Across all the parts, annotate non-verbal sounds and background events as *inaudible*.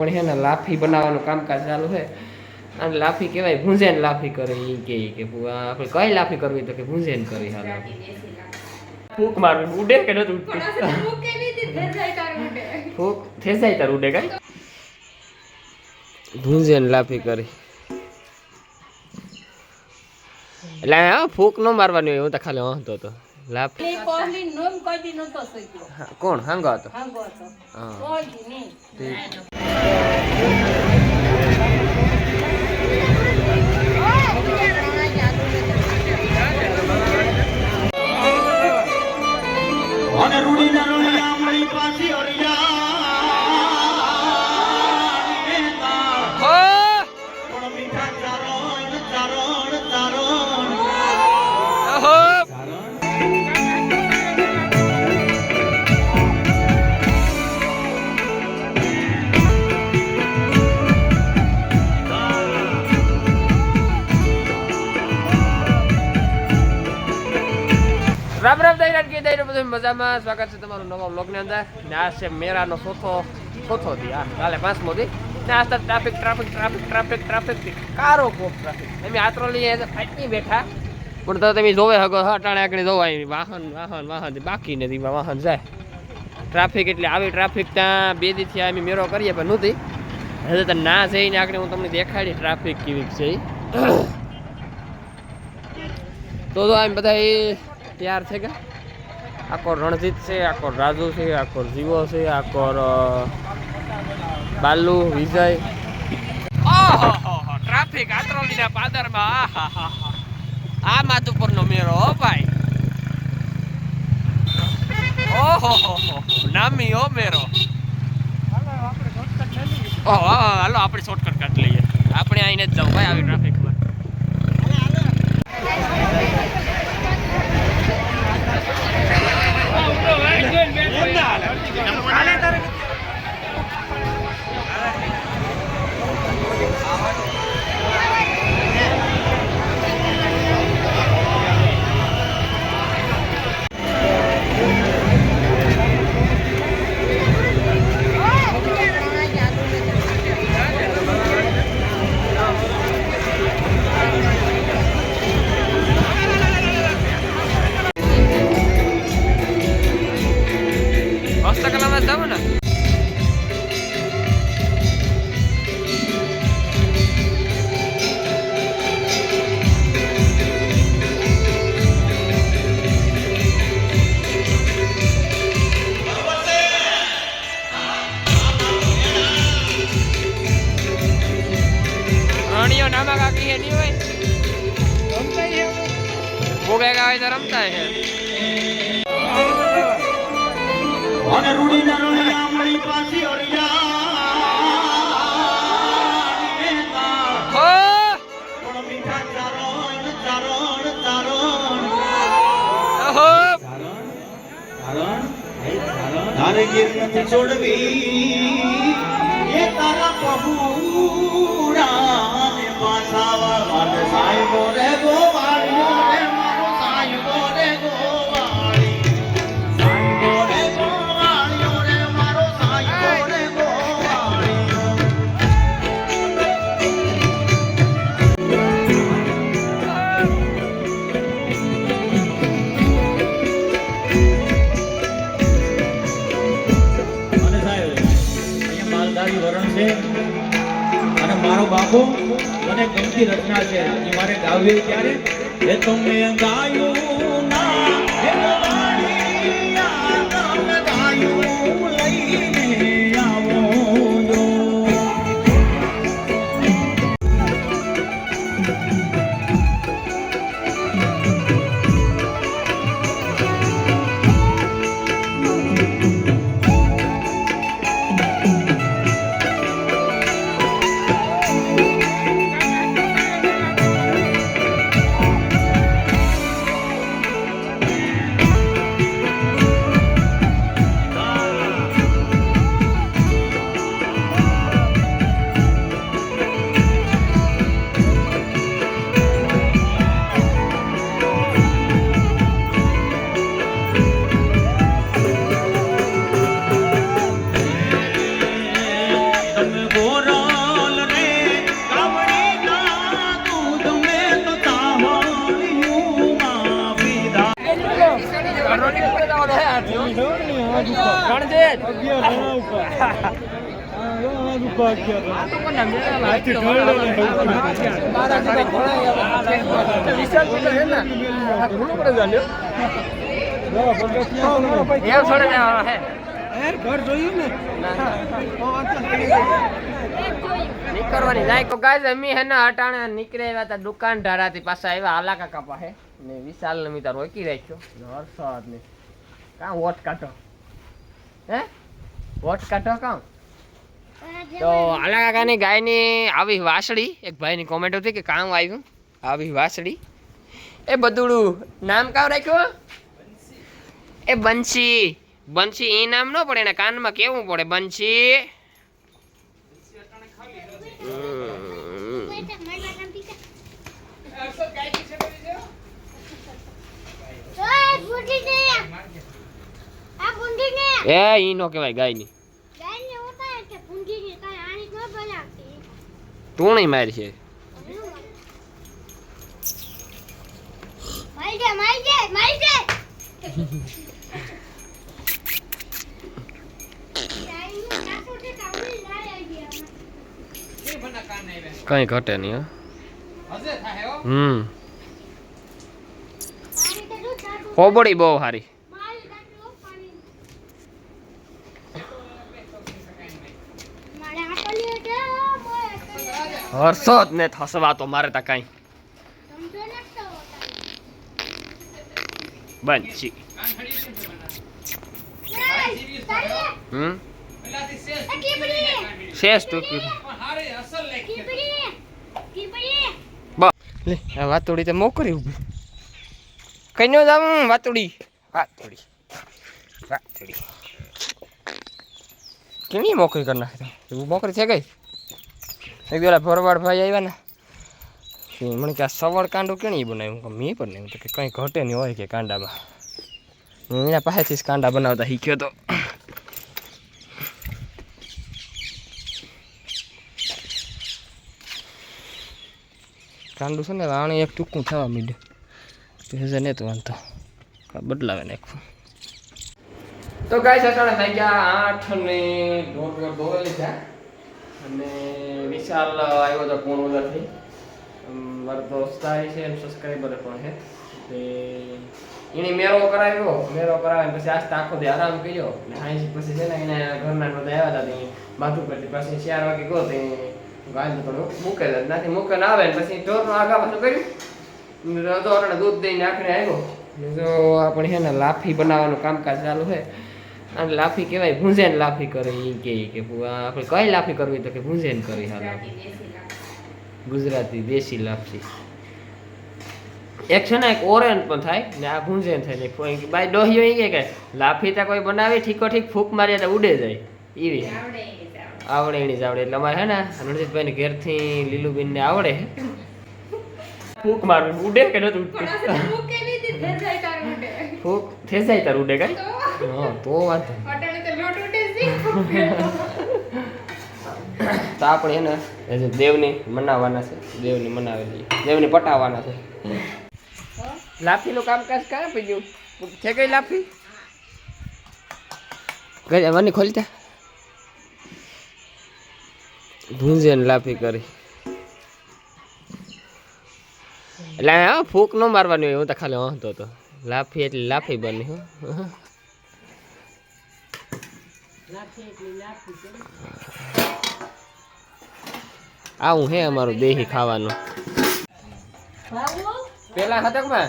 પણ હે ને લાફી બનાવવાનું કામકાજ ચાલુ છે અને લાફી કહેવાય ભૂંજેન લાફી કરે એ કે કે આપણે કઈ લાફી કરવી તો કે ભૂંજેન કરી હાલ. ફૂક મારવી ઉડે કે નથી ઉડતું? ફૂક થેસાય તાર ઉડે. કઈ? ભૂંજેન લાફી કરી. એટલે હા ફૂક ન મારવાની હોય હું તો ખાલી વાંધો હતો. લાફ કોણ? હાંગો હતો? હા. ઠીક. મજામાં. સ્વાગત છે તમારું નવા વ્લોગની અંદર. ને આ છે મેળાનો ચોથો ચોથો દી. આ કાલે પાંચમો દી. ને આ traffic traffic traffic traffic traffic કારો કોક ટ્રાફિક અમે આતરો લઈએ ફાટી બેઠા. પણ તો તમે જોવે હગો હા ટાણે આગળ જોવાય વાહન વાહન વાહન બાકી નથી વાહન જાય ટ્રાફિક એટલે આવી ટ્રાફિક ત્યાં બે થયા અમે મેરો કરીએ પણ નહોતી હવે તો ના જઈને આગળ હું તમને દેખાડી ટ્રાફિક કેવી છે. તો તો આમ બધા તૈયાર છે ગયા આખો રણજીત છે આખો રાજુ છે આખો જીવો છે આખો બાલુ વિજય. ટ્રાફિક આત્રોલીના પાદરમાં. આ માધુપુરનો મેળો હો ભાઈ. ઓહો હો હો નામી હો મેરો ઓહો હાલો આપણે શોર્ટકટ કાઢી લઈએ. આપણે આઈને જ જાઉં ભાઈ આવી ટ્રાફિકમાં ચારણ ઓહો તારે ગીર નથી છોડવી. એ તારા પહુડા પાછા વાળવા સાહેબો રે ગોવાળીઓ રે મારો મને ગમતી રચના છે. મારે ગાવી ત્યારે એ તમે ગાયું. ઘરે છે ને, નીકળવાની જાય તો ગાય અમે હે ને અટાણે નીકળે આવ્યા હતા દુકાન ઢારાથી પાછા આવ્યા આલા કાકા પાસે. ને વિશાલ ને મિતા રોકી રાખ્યો. વરસાદ ને કાં વોટ કાઢો? હે? વોટ કાઢો કાં તો આલા કાકાની ગાયની આવી વાસળી એક ભાઈની કોમેન્ટ હતી કે કામ આવ્યું? આવી વાસળી. એ બધુડું નામ કામ રાખ્યું? એ બંશી. બંશી એ નામ ન પડે એને કાનમાં કેવું પડે? બંસી હમ. એ ઈ નો કહેવાય ગાયની. ટૂણી મારી છે કઈ ઘટે નહીં હો. હમ. હોબડી બહુ સારી. હર્ષદ ને થસવા તો મારે તા કઈ. બંસી હમ? શેષ ટૂંકી. લે, આ વાતુડી તો મોકરી ઊભી. કઈ નો જાવ વાતુડી? વાતુડી. વાતુડી. કેની મોકરી કરી નાખી મોકરી છે ગઈ એક પેલા ભરવાડ ભાઈ આવ્યા ને મને કે આ સવળ કાંડો કેણી બનાવ્યું? મેં પણ નહીં. કે કંઈ ઘટે નહીં હોય કે કાંડામાં. એના પાસેથી જ કાંડા બનાવતા શીખ્યો તો. કાંડું છે ને આણે એક ટૂંકું થવા માંડ્યું. તો ને તો વાંધો. બદલાવે નાખવું તો ગાય સટાણા થઈ ગયા આઠ ને દોઢ દોઢ લીધા અને વિશાલ આવ્યો હતો પૂર્ણથી મારો દોસ્ત આવી છે સબસ્ક્રાઈબર પણ છે. તે એની મેરો કરાવ્યો મેરો કરાવીને પછી આજ આખો દે આરામ કર્યો. ને હાઈ પછી છે ને એને ઘરના બધા આવ્યા હતા માથું પરથી પછી ચાર વાગે ગયો, તે ગાય તો મૂકે નાથી મૂકે ના આવે ને પછી ઢોરનું આગા પાછું કર્યું. તો દૂધ દઈને આખરે આવ્યો. જો આપણે છે ને લાફી બનાવવાનું કામકાજ ચાલુ છે અને લાફી કહેવાય ભૂંજેન લાફી કરે એ કે કે આપણે કઈ લાફી કરવી તો કે ભૂંજેન કરવી હાલ ગુજરાતી દેશી લાફી. એક છે ને એક ઓરેન પણ થાય ને આ ભૂંજેન થાય ને બાય ડોહીઓ એ કે કે લાફી તો કોઈ બનાવી ઠીકો ઠીક ફૂક મારી તો ઉડે જાય. એવી આવડે એની જ આવડે. એટલે અમારે હે ને રણજીતભાઈ ને ઘેરથી લીલુબેન ને આવડે. *laughs* ફૂક મારવી ઉડે કે નથી ઉડતી? ફૂક થઈ તાર ઉડે કઈ? હા તો વાંધો તો આપણે એને એ જે દેવની મનાવવાના છે દેવની મનાવેલી. દેવની પટાવવાના છે. લાફીનું કામકાજ ક્યાં આપી ગયું છે કઈ લાફી? કઈ મને ખોલી તા ભૂંજે ને લાફી કરી. એટલે હા ફૂક ન મારવાની હોય હું તો ખાલી વાંધો હતો. લાફી એટલે લાફી બની હો. આવું હે અમારું દેહી ખાવાનું. પેલા હતકમાં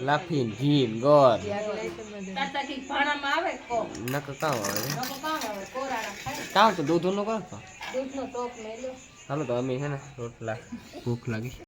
લાફીન ઘી ને ગોળ. નકર કામ આવે કામ તો દૂધનું તો હાલો તો અમે છે ને રોટલા ભૂખ લાગી.